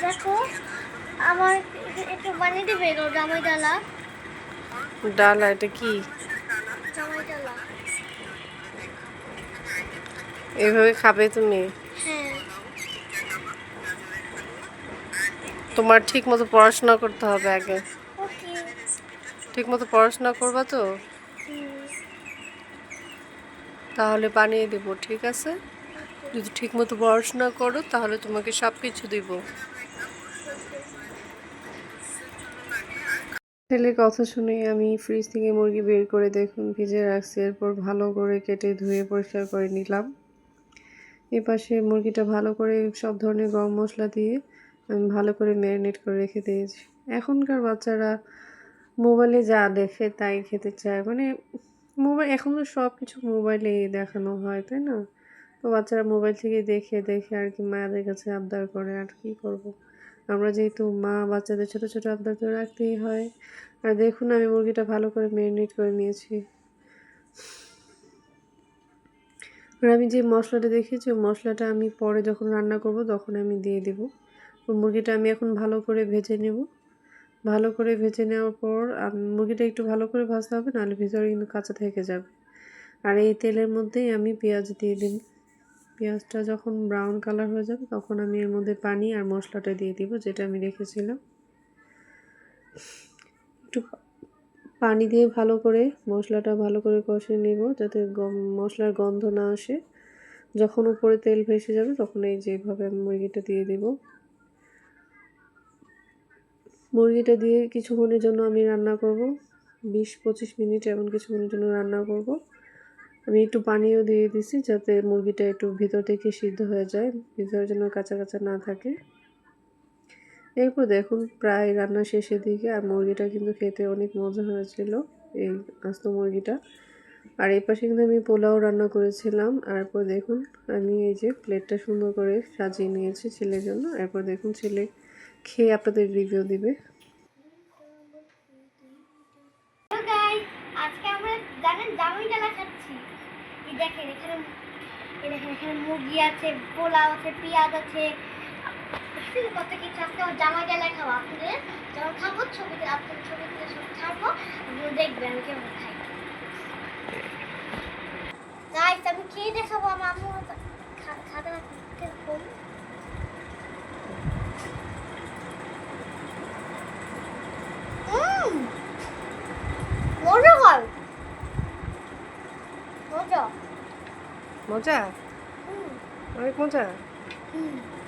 দেখো আমার একটু বানিয়ে দেবে জামাই ডালা। ডালা এটা কি? জামাই ডালা। এইভাবে খাবে তুমি? হ্যাঁ। তোমার ঠিক মতো পড়াশোনা করতে হবে আগে। ঠিক মতো পড়াশোনা করবা তো? তাহলে বানিয়ে দেবো ঠিক আছে? যদি ঠিক মতো পড়াশোনা করো, তাহলে তোমাকে সব কিছু দিব। ছেলের কথা শুনে আমি ফ্রিজ থেকে মুরগি বের করে দেখুন, ভিজে রাখছি, এরপর ভালো করে কেটে ধুয়ে পরিষ্কার করে নিলাম। এপাশে মুরগিটা ভালো করে সব ধরনের গরম মশলা দিয়ে আমি ভালো করে ম্যারিনেট করে রেখে দিয়েছি। এখনকার বাচ্চারা মোবাইলে যা দেখে তাই খেতে চায়। মানে মোবাইল এখন তো সব কিছু মোবাইলেই দেখানো হয়, তাই না? তো বাচ্চারা মোবাইল থেকে দেখে দেখে আর কি মায়েদের কাছে আবদার করে আর কি করব। আমরা যেহেতু মা, বাচ্চাদের ছোট ছোট আবদার তো রাখতেই হয়। আর দেখুন আমি মুরগিটা ভালো করে ম্যারিনেট করে নিয়েছি। আর আমি যে মশলাটা দেখেছি ওই মশলাটা আমি পরে যখন রান্না করব তখন আমি দিয়ে দেব। মুরগিটা আমি এখন ভালো করে ভেজে নেব। ভালো করে ভেজে নেওয়ার পর মুরগিটা একটু ভালো করে ভাজতে হবে, নাহলে ভিতরে কিন্তু কাঁচা থেকে যাবে। আর এই তেলের মধ্যেই আমি পেঁয়াজ দিয়ে দিন পেঁয়াজটা যখন ব্রাউন কালার হয়ে যাবে, তখন আমি এর মধ্যে পানি আর মশলাটা দিয়ে দিব, যেটা আমি রেখেছিলাম। একটু পানি দিয়ে ভালো করে, মশলাটা ভালো করে কষে নিব, যাতে মশলার গন্ধ না আসে। যখন উপরে তেল ভেসে যাবে, তখন এই যেভাবে আমি মুরগিটা দিয়ে দিব। মুরগিটা দিয়ে কিছুক্ষণের জন্য আমি রান্না করব, বিশ পঁচিশ মিনিট এমন কিছুক্ষণের জন্য রান্না করব। আমি একটু পানিও দিয়ে দিছি যাতে মুরগিটা একটু ভিতর থেকে সিদ্ধ হয়ে যায় ভিতরে যেন কাঁচা কাঁচা না থাকে। এরপর দেখুন, প্রায় রান্না শেষের দিকে আর মুরগিটা কিন্তু খেতে অনেক মজা হয়েছিল, এই আস্ত মুরগিটা। আর এই পাশে কিন্তু আমি পোলাও রান্না করেছিলাম এরপর দেখুন, আমি এই যে প্লেটটা সুন্দর করে সাজিয়ে নিয়েছি ছেলের জন্য। এরপর দেখুন, ছেলে খেয়ে আপনাদের রিভিউ দিবে। আজকে আমরা জানেন জামাই ডালা খাচ্ছি। এই দেখেন, এখানে এই দেখেন, এখানে মুরগি আছে, পোলাও আছে, পেঁয়াজ আছে। কত কিছু আজকে আমার জামাই ডালায় খাব। আপনাদের যখন খাব ছবিতে আপনাদের ছবিতে সব ছাড়বো আপনারা দেখবেন আমি কেমন খাই। আমি খেয়ে দেখাবো আমার আম্মু হয়তো খা- খাবে না কীরকম উম মজা হয় মজা? মজা? অনেক মজা? হুম।